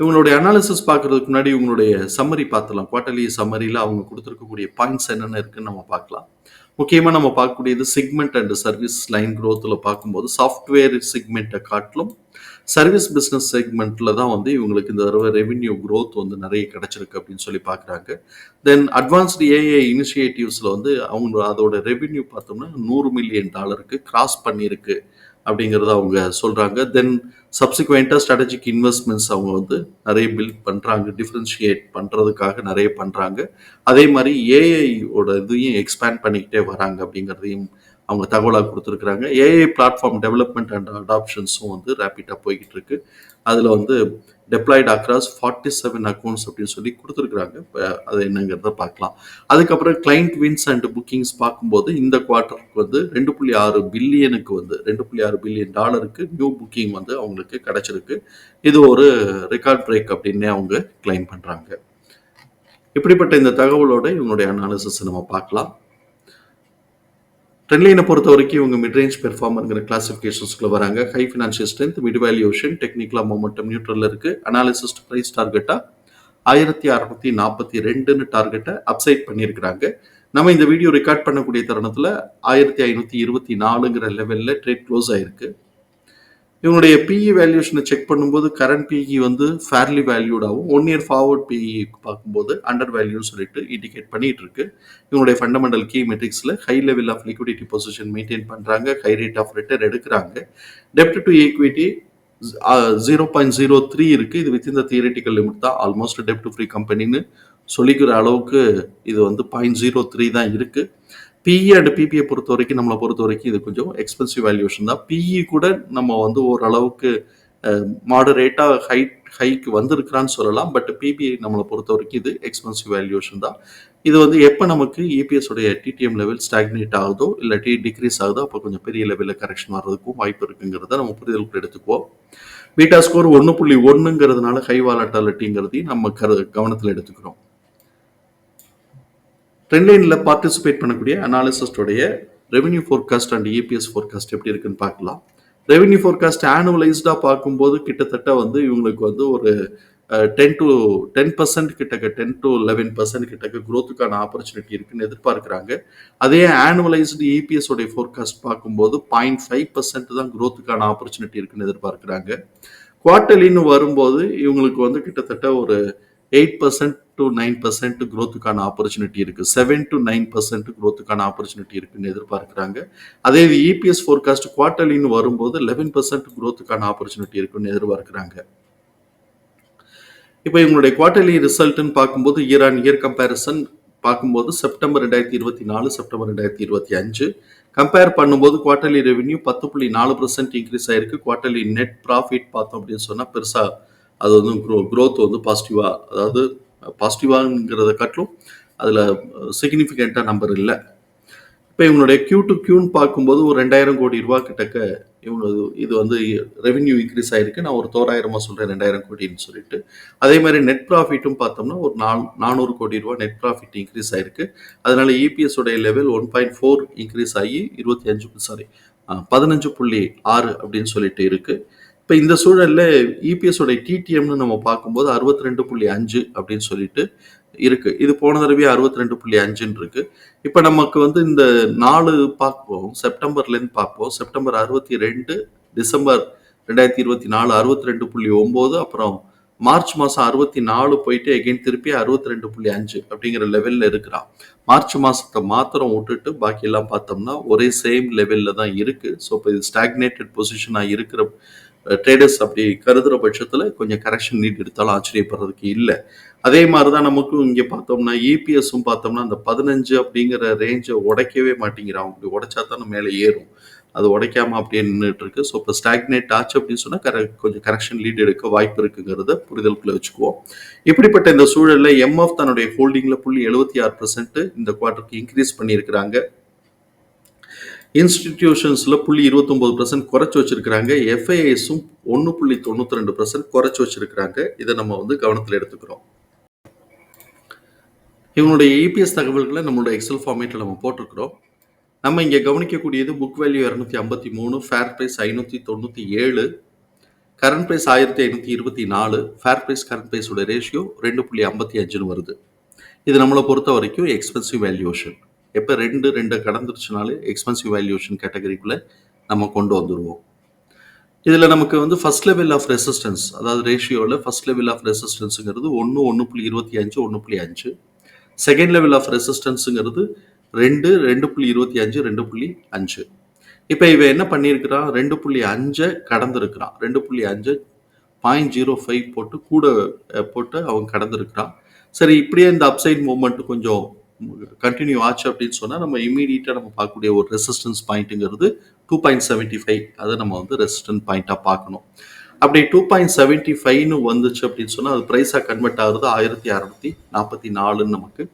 இவங்களுடைய அனாலிசிஸ் பார்க்கறதுக்கு முன்னாடி இவங்களுடைய சம்மரி பார்த்துலாம் குவார்டர்லி சம்மரியில் அவங்க கொடுத்துருக்கக்கூடிய பாயிண்ட்ஸ் என்னென்ன இருக்குன்னு நம்ம பார்க்கலாம். முக்கியமாக நம்ம பார்க்கக்கூடியது செக்மெண்ட் அண்ட் சர்வீஸ் லைன் க்ரோத்தில் பார்க்கும்போது சாஃப்ட்வேர் செக்மெண்ட்டை காட்டிலும் சர்வீஸ் பிஸ்னஸ் செக்மெண்ட்டில் தான் வந்து இவங்களுக்கு இந்த தடவை ரெவென்யூ க்ரோத் வந்து நிறைய கிடைச்சிருக்கு அப்படின்னு சொல்லி பார்க்குறாங்க. தென் அட்வான்ஸ்டு ஏஐ இனிஷியேட்டிவ்ஸில் வந்து அவங்க அதோட ரெவென்யூ பார்த்தோம்னா நூறு மில்லியன் டாலருக்கு கிராஸ் பண்ணியிருக்கு. அப்படிங்கிறத அவங்க சொல்கிறாங்க தென் சப்சிக்வெண்ட்டாக ஸ்ட்ராட்டஜிக் இன்வெஸ்ட்மெண்ட்ஸ் அவங்க வந்து நிறைய பில்ட் பண்ணுறாங்க டிஃப்ரென்ஷியேட் பண்ணுறதுக்காக நிறைய பண்ணுறாங்க அதே மாதிரி ஏஐயோட இதையும் எக்ஸ்பேண்ட் பண்ணிக்கிட்டே வராங்க அப்படிங்கிறதையும் அவங்க தகவலாக கொடுத்துருக்குறாங்க. ஏஐ பிளாட்ஃபார்ம் டெவலப்மெண்ட் அண்ட் அடாப்ஷன்ஸும் வந்து ரேப்பிடாக போய்கிட்டு இருக்கு அதில் வந்து deployed across forty seven accounts அப்படின்னு சொல்லி கொடுத்துருக்குறாங்க. இப்போ அது என்னங்கிறத பார்க்கலாம். அதுக்கப்புறம் கிளைண்ட் வின்ஸ் அண்ட் புக்கிங்ஸ் பார்க்கும்போது இந்த குவார்ட்டருக்கு வந்து ரெண்டு புள்ளி ஆறு பில்லியனுக்கு வந்து ரெண்டு புள்ளி ஆறு பில்லியன் டாலருக்கு நியூ புக்கிங் வந்து அவங்களுக்கு கிடைச்சிருக்கு. இது ஒரு ரெக்கார்ட் பிரேக் அப்படின்னே அவங்க கிளைம் பண்ணுறாங்க இப்படிப்பட்ட இந்த தகவலோட இவங்களுடைய அனாலிசிஸ் நம்ம பார்க்கலாம். ட்ரெண்ட்லைனை பொறுத்த வரைக்கும் இவங்க மிட்ரேஞ்ச் பெர்ஃபார்மருங்கிற கிளாசிஃபிகேஷன்ஸ்க்குள்ள வராங்க. High financial strength mid valuation டெக்னிக்கலா மொமெண்டம் நியூட்ரல் இருக்கு. அனாலிசிஸ் ப்ரைஸ் டார்கெட்டாக ஆயிரத்தி அறுநூத்தி நாற்பத்தி ரெண்டுன்னு டார்கெட்டை அப்சைட் பண்ணியிருக்கிறாங்க. நம்ம இந்த வீடியோ ரெக்கார்ட் பண்ணக்கூடிய தருணத்தில் ஆயிரத்தி ஐநூற்றி இருபத்தி நாலுங்கிற லெவலில் ட்ரேட் க்ளோஸ் ஆயிருக்கு. இவங்களுடைய பிஇ வேல்யூஷனை செக் பண்ணும்போது கரண்ட் பிஇ வந்து ஃபேர்லி வேல்யூடாகவும் ஒன் இயர் ஃபார்வர்ட் பிஇ பார்க்கும்போது அண்டர் வேல்யூன்னு சொல்லிட்டு இண்டிகேட் பண்ணிட்டு இருக்கு. இவனுடைய fundamental key மெட்ரிக்ஸில் high level of liquidity position maintain பண்ணுறாங்க ஹை ரேட் ஆஃப் ரிட்டர்ன் எடுக்கிறாங்க. டெப்ட் to equity zero point zero three இருக்குது இது வித்தின் த தியரிட்டிக்கல் லிமிட் தான். ஆல்மோஸ்ட் டெப்ட் ஃப்ரீ கம்பெனின்னு சொல்லிக்கிற அளவுக்கு இது வந்து பாயிண்ட் ஜீரோ த்ரீ தான் இருக்குது பிஇ அண்ட் பிபிஐ பொறுத்த வரைக்கும் நம்மளை பொறுத்த வரைக்கும் இது கொஞ்சம் எக்ஸ்பென்சிவ் வேல்யூஷன் தான். பிஇ கூட நம்ம வந்து ஓரளவுக்கு மாடரேட்டாக ஹை ஹைக்கு வந்திருக்கிறான்னு சொல்லலாம். பட் பிபிஐ நம்மளை பொறுத்த வரைக்கும் இது எக்ஸ்பென்சிவ் வேல்யூஷன் தான். இது வந்து எப்போ நமக்கு இபிஎஸ் உடைய டிடிஎம் லெவல் ஸ்டாக்னேட் ஆகுதோ இல்லாட்டி டிக்ரீஸ் ஆகுதோ அப்போ கொஞ்சம் பெரிய லெவலில் கரெக்ஷன் வர்றதுக்கும் வாய்ப்பு இருக்குங்கிறத நம்ம புரிதலுக்கு எடுத்துக்குவோம். பீட்டா ஸ்கோர் ஒன்று புள்ளி ஒன்றுங்கிறதுனால ஹை வாலட்டாலிட்டிங்கிறதையும் நம்ம கரு கவனத்தில் எடுத்துக்கிறோம். ட்ரெண்ட்லைனில் பார்ட்டிசிபேட் பண்ணக்கூடிய அனாலிசிஸ்டோடைய revenue forecast and EPS forecast எப்படி இருக்குன்னு பார்க்கலாம். ரெவென்யூ ஃபோர்காஸ்ட் ஆனுவலைஸ்டாக பார்க்கும்போது கிட்டத்தட்ட வந்து இவங்களுக்கு வந்து ஒரு டென் டு டென் பர்சன்ட் கிட்டக்க டென் டு லெவன் பர்சன்ட் கிட்டக்க குரோத்துக்கான ஆப்பர்ச்சுனிட்டி இருக்குன்னு எதிர்பார்க்குறாங்க. அதே ஆனுவலைஸ்டு இபிஎஸ் உடைய ஃபோர்காஸ்ட் பார்க்கும்போது பாயிண்ட் ஃபைவ் பர்சன்ட் தான் குரோத்துக்கான ஆப்பர்ச்சுனிட்டி இருக்குன்னு எதிர்பார்க்குறாங்க. குவார்டர்லின்னு வரும்போது இவங்களுக்கு வந்து கிட்டத்தட்ட ஒரு eight percent to nine percent க்ரோத்துக்கான opportunity இருக்கு. செவன் டு நைன் பர்சன்ட் க்ரோத்துக்கான ஆப்பர்ச்சுனிட்டி இருக்குன்னு எதிர்பார்க்குறாங்க. அதே இது இபிஎஸ் ஃபோர்காஸ்ட் குவார்டர்லின்னு வரும்போது லெவன் பர்சன்ட் க்ரோத்துக்கான ஆப்பர்ச்சுனிட்டி இருக்குன்னு எதிர்பார்க்குறாங்க. இப்போ இவங்களுடைய குவார்டர்லி ரிசல்ட்னு பார்க்கும்போது இயர் ஆன் இயர் கம்பேரிசன் பார்க்கும்போது செப்டம்பர் ரெண்டாயிரத்தி இருபத்தி நாலு செப்டம்பர் ரெண்டாயிரத்தி இருபத்தி அஞ்சு. கம்பேர் பண்ணும்போது குவார்டர்லி ரெவென்யூ பத்து புள்ளி நாலு பர்சன்ட் இன்க்ரீஸ் ஆயிருக்கு. குவார்டர்லி நெட் ப்ராஃபிட் பார்த்தோம் அப்படின்னு சொன்னால் பெருசாக அது வந்து க்ரோ க்ரோத் வந்து பாசிட்டிவாக அதாவது பாசிட்டிவாங்கிறத காட்டிலும் அதில் சிக்னிஃபிகண்ட்டாக நம்பர் இல்லை. இப்போ இவங்களுடைய கியூ டு கியூன்னு பார்க்கும்போது ஒரு ரெண்டாயிரம் கோடி ரூபா கிட்டக்க இவங்க இது வந்து ரெவென்யூ இன்க்ரீஸ் ஆகிருக்கு நான் ஒரு தோராயிரமாக சொல்கிறேன் ரெண்டாயிரம் கோடின்னு சொல்லிட்டு. அதே மாதிரி நெட் ப்ராஃபிட்டும் பார்த்தோம்னா ஒரு நான் நானூறு கோடி ரூபா நெட் ப்ராஃபிட் இன்க்ரீஸ் ஆகிருக்கு அதனால இபிஎஸ் உடைய level one point four increase ஆகி இருபத்தி அஞ்சு சாரி பதினஞ்சு புள்ளி ஆறு அப்படின்னு சொல்லிட்டு இருக்குது இப்போ இந்த சூழலில் இபிஎஸோட டிடிஎம்னு நம்ம பார்க்கும்போது அறுபத்தி ரெண்டு புள்ளி அஞ்சு அப்படின்னு சொல்லிட்டு இருக்கு. இது போன தடவையே அறுபத்தி ரெண்டு புள்ளி அஞ்சுன்னு இருக்கு. இப்போ நமக்கு வந்து இந்த நாலு பார்ப்போம். செப்டம்பர்லேருந்து பார்ப்போம். செப்டம்பர் அறுபத்தி ரெண்டு டிசம்பர் ரெண்டாயிரத்தி இருபத்தி நாலு அறுபத்தி ரெண்டு புள்ளி ஒம்பது அப்புறம் மார்ச் மாதம் அறுபத்தி நாலு போயிட்டு எகைன் திருப்பி அறுபத்தி ரெண்டு புள்ளி அஞ்சு அப்படிங்கிற லெவலில் இருக்கிறான். மார்ச் மாதத்தை மாத்திரம் விட்டுட்டு பாக்கி எல்லாம் பார்த்தோம்னா ஒரே சேம் லெவலில் தான் இருக்கு. ஸோ இப்போ இது ஸ்டாக்னேட்டட் பொசிஷனாக இருக்கிற ட்ரேடர்ஸ் அப்படி கருதுகிற பட்சத்தில் கொஞ்சம் கரெக்ஷன் நீட் எடுத்தாலும் ஆச்சரியப்படுறதுக்கு இல்லை. அதே மாதிரி தான் நமக்கும் இங்கே பார்த்தோம்னா இபிஎஸும் பார்த்தோம்னா அந்த பதினஞ்சு அப்படிங்கிற ரேஞ்சை உடைக்கவே மாட்டேங்கிறான். அப்படி உடைச்சா தான் மேலே ஏறும். அது உடைக்காம அப்படியே நின்றுட்டு இருக்கு ஸோ இப்போ ஸ்டாக்னேட் ஆச்சு அப்படின்னு சொன்னால் கர கொஞ்சம் கரெக்ஷன் லீட் எடுக்க வாய்ப்பு இருக்குங்கிறத புரிதலுக்குள்ள வச்சுக்குவோம். இப்படிப்பட்ட இந்த சூழலில் எம்எஃப் தன்னுடைய ஹோல்டிங்கில் புள்ளி எழுபத்தி ஆறு பர்சன்ட் இந்த குவார்ட்டருக்கு இன்க்ரீஸ் பண்ணியிருக்கிறாங்க. இன்ஸ்டிடியூஷன்ஸில் புள்ளி இருபத்தொம்போது பர்சன்ட் குறைச்சி வச்சுருக்கிறாங்க. எஃப்ஐஎஸும் ஒன்று புள்ளி தொண்ணூற்றி ரெண்டு பர்சன்ட் குறைச்சி வச்சிருக்கிறாங்க. இதை நம்ம வந்து கவனத்தில் எடுத்துக்கிறோம். இவனுடைய இபிஎஸ் தகவல்களை நம்மளோட எக்ஸல் ஃபார்மேட்டில் நம்ம போட்டிருக்கிறோம். நம்ம இங்கே கவனிக்கக்கூடியது புக் வேல்யூ இரநூத்தி ஐம்பத்தி மூணு ஃபேர் ப்ரைஸ் ஐநூற்றி தொண்ணூற்றி ஏழு கரண்ட் ப்ரைஸ் ஆயிரத்தி ஐநூற்றி இருபத்தி நாலு ஃபேர் ப்ரைஸ் கரண்ட் ப்ரைஸோட ரேஷியோ ரெண்டு புள்ளி ஐம்பத்தி அஞ்சுன்னு வருது. இது நம்மளை பொறுத்த வரைக்கும் எக்ஸ்பென்சிவ் வேல்யூஷன் எப்போ ரெண்டு ரெண்டை கடந்துருச்சுனாலே எக்ஸ்பென்சிவ் வேல்யூஷன் கேட்டகரிக்குள்ளே நம்ம கொண்டு வந்துடுவோம் இதில் நமக்கு வந்து ஃபர்ஸ்ட் லெவல் ஆஃப் ரெசிஸ்டன்ஸ் அதாவது ரேஷியோவில் ஃபர்ஸ்ட் லெவல் ஆஃப் ரெசிஸ்டன்ஸுங்கிறது ஒன்று ஒன்று புள்ளி இருபத்தி அஞ்சு ஒன்று புள்ளி அஞ்சு. செகண்ட் லெவல் ஆஃப் ரெசிஸ்டன்ஸுங்கிறது ரெண்டு ரெண்டு புள்ளி இருபத்தி அஞ்சு ரெண்டு புள்ளி அஞ்சு. இப்போ இவன் என்ன பண்ணியிருக்கிறான் ரெண்டு புள்ளி அஞ்சை கடந்திருக்கிறான் ரெண்டு புள்ளி அஞ்சு பாயிண்ட் ஜீரோ ஃபைவ் போட்டு கூட போட்டு அவன் கடந்திருக்கிறான். சரி இப்படியே இந்த அப்சைட் மூமெண்ட் கொஞ்சம் கண்டினியூ ஆச்சு அப்படின்னு சொன்னால் நம்ம இமீடியட்டாக நம்ம பார்க்கக்கூடிய ஒரு ரெசிஸ்டன்ஸ் பாயிண்ட்டுங்கிறது டூ பாயிண்ட் செவன்ட்டி ஃபைவ் அதை நம்ம வந்து ரெசிஸ்டன்ட் பாயிண்ட்டாக பார்க்கணும். அப்படி டூ பாயிண்ட் செவன்ட்டி ஃபைவ்னு வந்துச்சு அப்படின்னு சொன்னால் அது ப்ரைஸாக கன்வெர்ட் ஆகுது ஆயிரத்தி அறநூற்றி நாற்பத்தி நாலுன்னு நமக்கு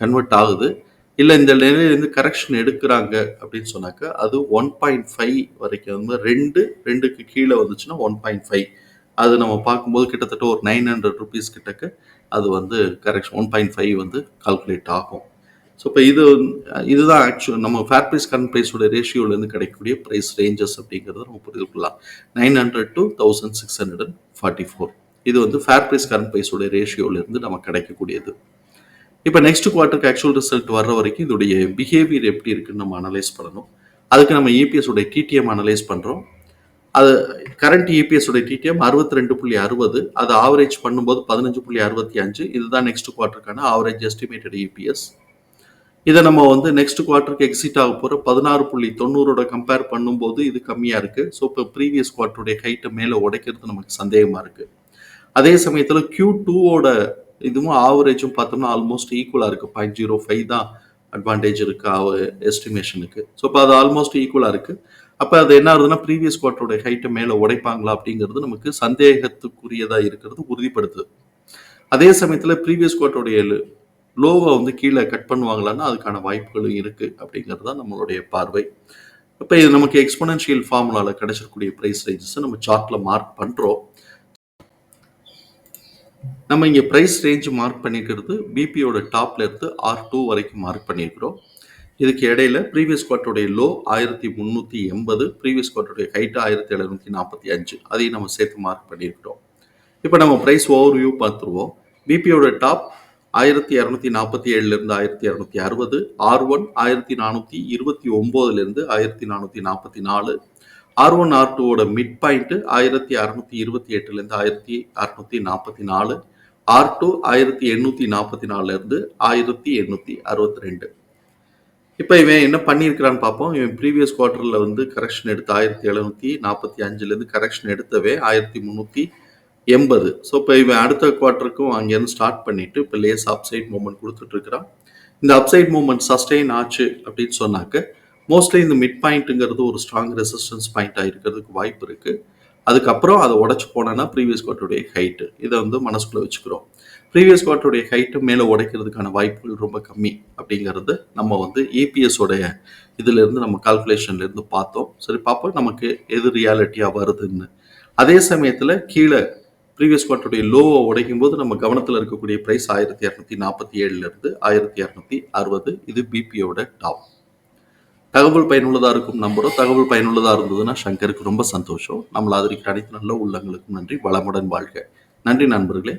கன்வெர்ட் ஆகுது. இல்லை இந்த நிலையிலேருந்து கரெக்ஷன் எடுக்கிறாங்க அப்படின்னு சொன்னாக்க அது ஒன் பாயிண்ட் ஃபைவ் வரைக்கும் வந்து ரெண்டு ரெண்டுக்கு கீழே வந்துச்சுன்னா ஒன் பாயிண்ட் ஃபைவ் அது நம்ம பார்க்கும்போது கிட்டத்தட்ட ஒரு நைன் ஹண்ட்ரட் ருபீஸ் கிட்டக்க அது வந்து கரெக்ஷன் ஒன் பாயிண்ட் ஃபைவ் வந்து கால்குலேட் ஆகும். ஸோ இப்போ இது இதுதான் ஆக்சுவல் நம்ம ஃபேர் ப்ரைஸ் கரண்ட் ப்ரைஸோட ரேஷியோலேருந்து கிடைக்கக்கூடிய ப்ரைஸ் ரேஞ்சஸ் அப்படிங்கிறத நம்ம புரிந்து கொள்ளலாம். Nine hundred to thousand six hundred and forty four இது வந்து ஃபேர் ப்ரைஸ் கரண்ட் ப்ரைஸோட ரேஷியோலேருந்து நமக்கு கிடைக்கக்கூடியது. இப்போ நெக்ஸ்ட் குவார்ட்டருக்கு ஆக்சுவல் ரிசல்ட் வர்ற வரைக்கும் இதோடைய பிஹேவியர் எப்படி இருக்குன்னு நம்ம அனலைஸ் பண்ணணும். அதுக்கு நம்ம EPS டிடிஎம் அனலைஸ் பண்ணுறோம் அது கரண்ட் இபிஎஸோட டிடிஎம் அறுபத்தி ரெண்டு புள்ளி அறுபது அது ஆவரேஜ் பண்ணும்போது பதினஞ்சு புள்ளி அறுபத்தி அஞ்சு. இதுதான் நெக்ஸ்ட் குவார்ட்டருக்கான ஆவரேஜ் எஸ்டிமேட்டட் இபிஎஸ் இதை நம்ம வந்து நெக்ஸ்ட் குவார்ட்டருக்கு எக்ஸிட் ஆக போகிற பதினாறு புள்ளி தொண்ணூறோட கம்பேர் பண்ணும்போது இது கம்மியாக இருக்குது ஸோ இப்போ ப்ரீவியஸ் குவார்ட்டருடைய ஹைட்டை மேலே உடைக்கிறது நமக்கு சந்தேகமாக இருக்குது அதே சமயத்தில் கியூ டூவோட இதுவும் ஆவரேஜும் பார்த்தோம்னா ஆல்மோஸ்ட் ஈக்குவலாக இருக்குது பாயிண்ட் ஜீரோ ஃபைவ் தான் அட்வான்டேஜ் இருக்குது அவ எஸ்டிமேஷனுக்கு ஸோ இப்போ அது ஆல்மோஸ்ட் ஈக்குவலாக இருக்குது அப்போ அது என்ன ஆகுதுன்னா ப்ரீவியஸ் குவார்ட்டருடைய ஹைட்டை மேலே உடைப்பாங்களா அப்படிங்கிறது நமக்கு சந்தேகத்துக்குரியதாக இருக்கிறது உறுதிப்படுத்துது. அதே சமயத்தில் ப்ரீவியஸ் குவார்ட்டருடைய லோவை வந்து கீழே கட் பண்ணுவாங்களான்னா அதுக்கான வாய்ப்புகளும் இருக்குது அப்படிங்கிறது தான் நம்மளுடைய பார்வை. இப்போ இது நமக்கு எக்ஸ்பொனன்ஷியல் ஃபார்முலாவில் கிடைச்சிருக்கூடிய ப்ரைஸ் ரேஞ்சஸை நம்ம சார்ட்டில் மார்க் பண்ணுறோம் நம்ம இங்கே ப்ரைஸ் ரேஞ்ச் மார்க் பண்ணிக்கிறது பிபியோட டாப்ல இருந்து ஆர் டூ வரைக்கும் மார்க் பண்ணியிருக்கிறோம். இதுக்கு இடையில ப்ரீவியஸ் குவார்ட்டருடைய லோ ஆயிரத்தி முந்நூற்றி எண்பது ப்ரீவியஸ் குவார்ட்டருடைய ஹைட்டு ஆயிரத்தி எழுநூற்றி நாற்பத்தி அஞ்சு. அதையும் நம்ம சேர்த்து மார்க் பண்ணியிருக்கிறோம். இப்போ நம்ம ப்ரைஸ் ஓவர் வியூ பார்த்துருவோம் பிபியோட டாப் ஆயிரத்தி இரநூத்தி நாற்பத்தி ஏழுலேருந்து ஆயிரத்தி இரநூத்தி அறுபது ஆர் ஒன் ஆயிரத்தி நானூற்றி இருபத்தி ஒம்போதுலேருந்து ஆயிரத்தி நானூற்றி நாற்பத்தி நாலு ஆர் ஒன் ஆர் டூவோட மிட் பாயிண்ட்டு ஆயிரத்தி அறநூற்றி இருபத்தி எட்டுலேருந்து ஆயிரத்தி அறநூற்றி நாற்பத்தி நாலு ஆர் டூ ஆயிரத்தி எண்ணூற்றி நாற்பத்தி நாலுலேருந்து ஆயிரத்தி எண்ணூற்றி அறுபத்தி ரெண்டு. இப்போ இவன் என்ன பண்ணியிருக்கிறான்னு பார்ப்போம். இவன் ப்ரீவியஸ் குவார்ட்டரில் வந்து கரெக்ஷன் எடுத்து ஆயிரத்தி எழுநூற்றி நாற்பத்தி அஞ்சுலேருந்து கரெக்ஷன் எடுத்தவே ஆயிரத்தி முந்நூற்றி எண்பது. ஸோ இப்போ இவன் அடுத்த குவார்ட்டருக்கும் அங்கேருந்து ஸ்டார்ட் பண்ணிட்டு இப்போ லேஸ் அப்சைட் மூமெண்ட் கொடுத்துட்ருக்கிறான். இந்த அப்சைட் மூமெண்ட் சஸ்டெயின் ஆச்சு அப்படின்னு சொன்னாக்க மோஸ்ட்லி இந்த மிட் பாயிண்ட்டுங்கிறது ஒரு ஸ்ட்ராங் ரெசிஸ்டன்ஸ் பாயிண்ட்டாக இருக்கிறதுக்கு வாய்ப்பு இருக்குது அதுக்கப்புறம் அதை உடச்சி போனோன்னா ப்ரீவியஸ் குவார்ட்டருடைய ஹைட்டு இதை வந்து மனசுக்குள்ளே வச்சுக்கிறோம். ப்ரீவியஸ் குவார்ட்டருடைய ஹைட்டு மேலே உடைக்கிறதுக்கான வாய்ப்புகள் ரொம்ப கம்மி அப்படிங்கிறது நம்ம வந்து ஏபிஎஸோடைய உடைய இதிலிருந்து நம்ம கால்குலேஷன்லேருந்து பார்த்தோம். சரி பார்ப்போம் நமக்கு எது ரியாலிட்டியாக வருதுன்னு. அதே சமயத்தில் கீழே ப்ரீவியஸ் குவார்ட்டருடைய லோவை உடைக்கும் போது நம்ம கவனத்தில் இருக்கக்கூடிய ப்ரைஸ் ஆயிரத்தி இரநூத்தி நாற்பத்தி ஏழுலேருந்து ஆயிரத்தி இரநூத்தி அறுபது. இது பிபியோட டாப் தகவல் பயனுள்ளதாக இருக்கும் நம்புகிறோம் தகவல் பயனுள்ளதாக இருந்ததுன்னா சங்கருக்கு ரொம்ப சந்தோஷம். நம்மளை ஆதரிக்கிற அனைத்து நல்ல உள்ளங்களுக்கும் நன்றி. வளமுடன் வாழ்க. நன்றி நண்பர்களே.